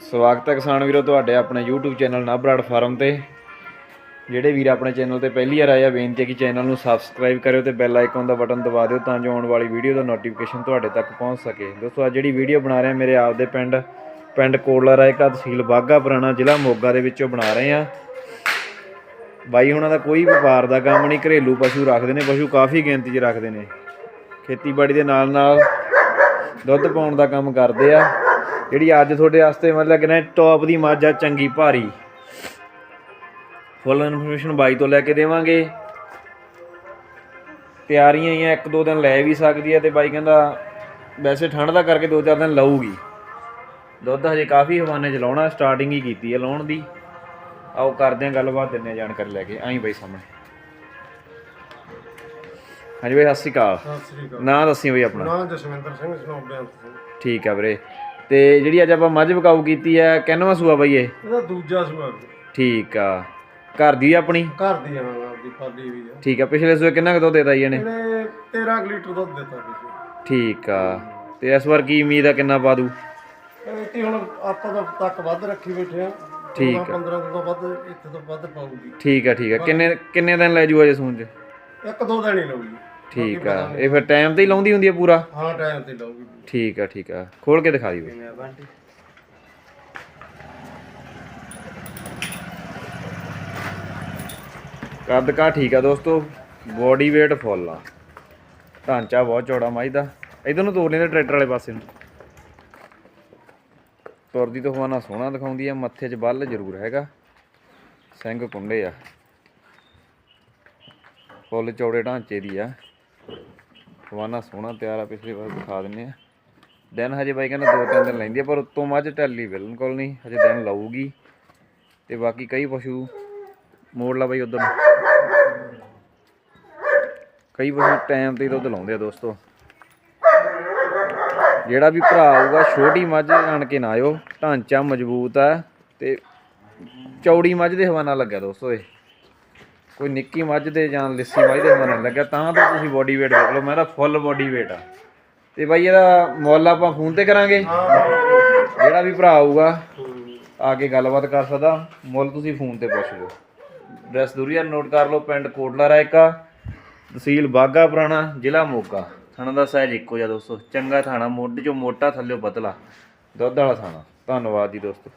ਸਵਾਗਤ ਹੈ ਕਿਸਾਨ ਵੀਰੋ ਤੁਹਾਡੇ ਆਪਣੇ YouTube ਚੈਨਲ ਨਾਬਰਾੜ ਫਾਰਮ ਤੇ। ਜਿਹੜੇ ਵੀਰ ਆਪਣੇ ਚੈਨਲ ਤੇ ਪਹਿਲੀ ਵਾਰ ਆਏ ਆ, ਬੇਨਤੀ ਹੈ ਕਿ ਚੈਨਲ ਨੂੰ ਸਬਸਕ੍ਰਾਈਬ ਕਰਿਓ ਤੇ ਬੈਲ ਆਈਕਨ ਦਾ ਬਟਨ ਦਬਾ ਦਿਓ ਤਾਂ ਜੋ ਆਉਣ ਵਾਲੀ ਵੀਡੀਓ ਦਾ ਨੋਟੀਫਿਕੇਸ਼ਨ ਤੁਹਾਡੇ ਤੱਕ ਪਹੁੰਚ ਸਕੇ। ਦੋਸਤੋ, ਅੱਜ ਜਿਹੜੀ ਵੀਡੀਓ ਬਣਾ ਰਹੇ ਹਾਂ ਮੇਰੇ ਆਪਦੇ ਪਿੰਡ ਪਿੰਡ ਕੋਟਲਾ ਰਾਏਕਾ ਤਹਿਸੀਲ ਬਾਗਾ ਪੁਰਾਣਾ ਜ਼ਿਲ੍ਹਾ ਮੋਗਾ ਦੇ ਵਿੱਚੋਂ ਬਣਾ ਰਹੇ ਆ। ਬਾਈ ਹੁਣਾਂ ਦਾ ਕੋਈ ਵਪਾਰ ਦਾ ਕੰਮ ਨਹੀਂ, ਘਰੇਲੂ ਪਸ਼ੂ ਰੱਖਦੇ ਨੇ, ਪਸ਼ੂ ਕਾਫੀ ਗਿਣਤੀ 'ਚ ਰੱਖਦੇ ਨੇ। ਖੇਤੀਬਾੜੀ ਦੇ ਨਾਲ ਨਾਲ ਦੁੱਧ ਪਾਉਣ ਦਾ ਕੰਮ ਕਰਦੇ ਆ। ਜਿਹੜੀ ਅੱਜ ਤੁਹਾਡੇ ਵਾਸਤੇ ਮਤਲਬ ਕਿ ਟੌਪ ਦੀ ਮੱਝ ਆ ਚੰਗੀ ਭਾਰੀ। ਫੁੱਲ ਇਨਫੋਰਮੇਸ਼ਨ ਬਾਈ ਤੋਂ ਲੈ ਕੇ ਦੇਵਾਂਗੇ। ਤਿਆਰੀਆਂ ਹੀ ਆ ਇੱਕ ਦੋ ਦਿਨ ਲੈ ਵੀ ਸਕਦੀ ਆ ਤੇ ਬਾਈ ਕਹਿੰਦਾ ਵੈਸੇ ਠੰਡ ਦਾ ਕਰਕੇ ਦੋ ਚਾਰ ਦਿਨ ਲਊਗੀ। ਦੁੱਧ ਹਜੇ ਕਾਫੀ ਹਵਾਨੇ ਚ ਲਾਉਣਾ ਸਟਾਰਟਿੰਗ ਹੀ ਕੀਤੀ ਆ ਲਾਉਣ ਦੀ। ਆਓ ਕਰਦੇ ਆ ਗੱਲਬਾਤ ਦਿੰਨੇ ਜਾਣਕਾਰੀ ਲੈ ਕੇ ਆਈ ਬਾਈ ਸਾਹਮਣੇ। ਹਾਂਜੀ ਬਾਈ ਸਤਿ ਸ਼੍ਰੀ ਅਕਾਲ। ਨਾਂ ਦੱਸੀ ਬਾਈ ਆਪਣਾ। ਨਾਮ ਜਸਵਿੰਦਰ ਸਿੰਘ ਸਨੋਬਿਆਂ ਤੋਂ। ਠੀਕ ਆ ਵੀਰੇ। ਤੇ ਜਿਹੜੀ ਅੱਜ ਆਪਾਂ ਮੱਝ ਵਿਕਾਊ ਕੀਤੀ ਆ ਕਿੰਨਵਾਂ ਸੂਆ ਬਾਈ ਇਹ? ਇਹਦਾ ਦੂਜਾ ਸੁਆ ਠੀਕ ਆ। ਘਰ ਦੀ ਆ ਆਪਣੀ? ਘਰ ਦੀ ਹਾਂ ਆਪਦੀ ਪਾਲੀ ਵੀ ਆ। ਠੀਕ ਆ ਪਿਛਲੇ ਸੂਏ ਕਿੰਨਾ ਕੁ ਦੁੱਧ ਦੇਤਾ ਜੀ ਇਹਨੇ? ਇਹਨੇ 13 ਕੁ ਲੀਟਰ ਦੁੱਧ ਦਿੱਤਾ ਪਿਛੇ ਠੀਕ ਆ। ਤੇ ਇਸ ਵਾਰ ਕੀ ਉਮੀਦ ਆ ਕਿੰਨਾ ਪਾ ਦੂ ਇਹ ਹੁਣ ਆਪਾਂ ਤਾਂ ਤੱਕ ਵੱਧ ਰੱਖੀ ਬੈਠੇ ਆ। ਠੀਕ ਆ। 15 ਤੋਂ ਵੱਧ ਇੱਥੇ ਤੋਂ ਵੱਧ ਪਾਊਗੀ। ਠੀਕ ਆ ਠੀਕ ਆ। ਕਿੰਨੇ ਕਿੰਨੇ ਦਿਨ ਲੈ ਜੂ ਅਜੇ ਸੂਣ ਚ? ਇੱਕ ਦੋ ਦਿਨ ਹੀ ਲਊਗੀ ਠੀਕ ਆ। ਇਹ ਫਿਰ ਟਾਈਮ ਤੇ ਹੀ ਲਾਉਂਦੀ ਹੁੰਦੀ ਆ ਪੂਰਾ? ਹਾਂ ਟਾਈਮ ਤੇ ਲਊਗੀ ਠੀਕ ਆ ਠੀਕ ਆ। ਖੋਲ ਕੇ ਦਿਖਾ ਦੀ ਬਈ ਕੱਦ ਕਾ ਠੀਕ ਆ ਦੋਸਤੋ। ਬੋਡੀ weight ਫੁੱਲ ਆ। ਢਾਂਚਾ ਬਹੁਤ ਚੌੜਾ ਮਾਈ ਦਾ। ਇਧਰ ਨੂੰ ਤੋੜ ਲੈਂਦੇ ਟਰੈਕਟਰ ਵਾਲੇ ਪਾਸੇ ਨੂੰ। ਤੁਰਦੀ ਤੋਂ ਹਵਾਨਾ ਸੋਹਣਾ ਦਿਖਾਉਂਦੀ ਆ। ਮੱਥੇ 'ਚ ਬੱਲ ਜ਼ਰੂਰ ਹੈਗਾ। ਸਿੰਘ ਕੁੰਡੇ ਆ। ਫੁੱਲ ਚੌੜੇ ਢਾਂਚੇ ਦੀ ਆ। ਹਵਾਨਾ ਸੋਹਣਾ ਤਿਆਰ ਆ, ਪਿਛਲੀ ਵਾਰ ਦਿਖਾ ਦਿੰਨੇ ਆ। ਦਿਨ ਹਜੇ ਬਾਈ ਕਹਿੰਦਾ ਦੋ ਤਿੰਨ ਦਿਨ ਲੈਂਦੀ ਆ, ਪਰ ਉੱਤੋਂ ਮੱਝ ਢੱਲੀ ਬਿਲਕੁਲ ਨਹੀਂ, ਹਜੇ ਦਿਨ ਲਾਊਗੀ। ਤੇ ਬਾਕੀ ਕਈ ਪਸ਼ੂ ਮੋੜ ਲਾ ਬਾਈ ਉਧਰ ਕਈ ਪਸ਼ੂ ਟਾਈਮ ਤੇ ਦੁੱਧ ਲਾਉਂਦੇ ਆ ਦੋਸਤੋ। ਜਿਹੜਾ ਵੀ ਭਰਾ ਆਊਗਾ, ਛੋਟੀ ਮੱਝ ਆਣ ਕੇ ਨਾ ਆਇਓ, ਢਾਂਚਾ ਮਜ਼ਬੂਤ ਆ ਤੇ ਚੌੜੀ ਮੱਝ ਦੇ ਹਵਾਨਾ ਲੱਗਿਆ ਦੋਸਤੋ ਇਹ। ਕੋਈ ਨਿੱਕੀ ਮੱਝ ਦੇ ਜਾਂ ਲਿੱਸੀ ਮੱਝ ਦੇ ਮਰਨ ਲੱਗਿਆ, ਤਾਂ ਤਾਂ ਤੁਸੀਂ ਬੋਡੀ weight ਦੇਖ ਲਓ, ਮੈਂ ਤਾਂ ਫੁੱਲ ਬੋਡੀ weight ਆ। ਤੇ ਬਾਈ ਇਹਦਾ ਮੁੱਲ ਆਪਾਂ ਫੋਨ ਤੇ ਕਰਾਂਗੇ। ਜਿਹੜਾ ਵੀ ਭਰਾ ਆਊਗਾ, ਆ ਕੇ ਗੱਲਬਾਤ ਕਰ ਸਕਦਾ। ਮੁੱਲ ਤੁਸੀਂ ਫੋਨ ਤੇ ਪੁੱਛ ਲਿਓ। ਐਡਰੈਸ ਦੂਰੀਆ ਨੋਟ ਕਰ ਲਓ, ਪਿੰਡ ਕੋਟਲਾ ਰਾਇਕਾ, ਤਹਿਸੀਲ ਬਾਗਾ ਪੁਰਾਣਾ, ਜ਼ਿਲ੍ਹਾ ਮੋਗਾ। ਥਾਣਾ ਦਾ ਸਾਈਜ਼ ਇੱਕੋ ਜਿਹਾ ਦੋਸਤੋ। ਚੰਗਾ ਥਾਣਾ, ਮੋਢੇ ਚੋਂ ਮੋਟਾ ਥੱਲੇ ਪਤਲਾ। ਦੁੱਧ ਵਾਲਾ ਥਾਣਾ। ਧੰਨਵਾਦ ਜੀ ਦੋਸਤੋ।